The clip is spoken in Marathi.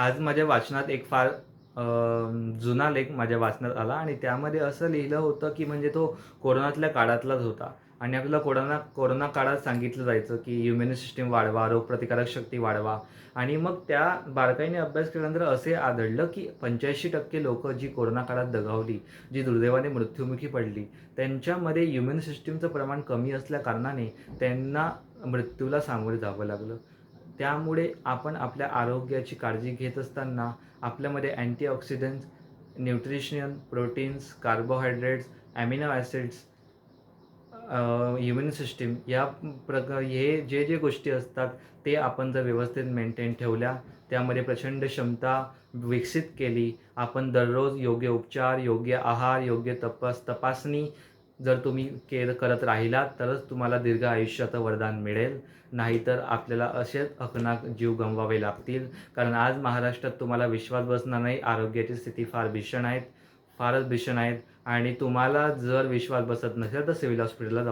आज माझ्या वाचनात एक फार जुना लेख माझ्या वाचनात आला आणि त्यामध्ये असं लिहिलं होतं की म्हणजे तो कोरोनातल्या काळातलाच होता. आणि आपल्याला कोरोना कोरोना काळात सांगितलं जायचं की इम्युन सिस्टीम वाढवा रोगप्रतिकारक शक्ती वाढवा. आणि मग त्या बारकाईने अभ्यास केल्यानंतर असे आढळलं की पंच्याऐंशी टक्के लोक जी कोरोना काळात दगावली जी दुर्दैवाने मृत्युमुखी पडली त्यांच्यामध्ये इम्युन सिस्टीमचं प्रमाण कमी असल्या कारणाने त्यांना मृत्यूला सामोरे जावं लागलं. त्यामुळे आपण आपल्या आरोग्याची काळजी घेत असताना आपल्यामध्ये antioxidants nutrition proteins carbohydrates amino acids immune system या प्रकार हे जे जे गोष्टी असतात ते आपण जर व्यवस्थित मेंटेन ठेवल्या त्यामध्ये प्रचंड क्षमता विकसित केली आपण दररोज योग्य उपचार योग्य आहार योग्य तपास तपासणी जर तुम्ही केअर करत राहिलात तरच तुम्हाला दीर्घ आयुष्याचं वरदान मिळेल. नाहीतर आपल्याला असेच अकनाक जीव गमवावे लागतील. कारण आज महाराष्ट्रात तुम्हाला विश्वास बसणार नाही आरोग्याची स्थिती फार भीषण आहेत फारच भीषण आहेत आणि तुम्हाला जर विश्वास बसत नसेल तर सिव्हिल हॉस्पिटलला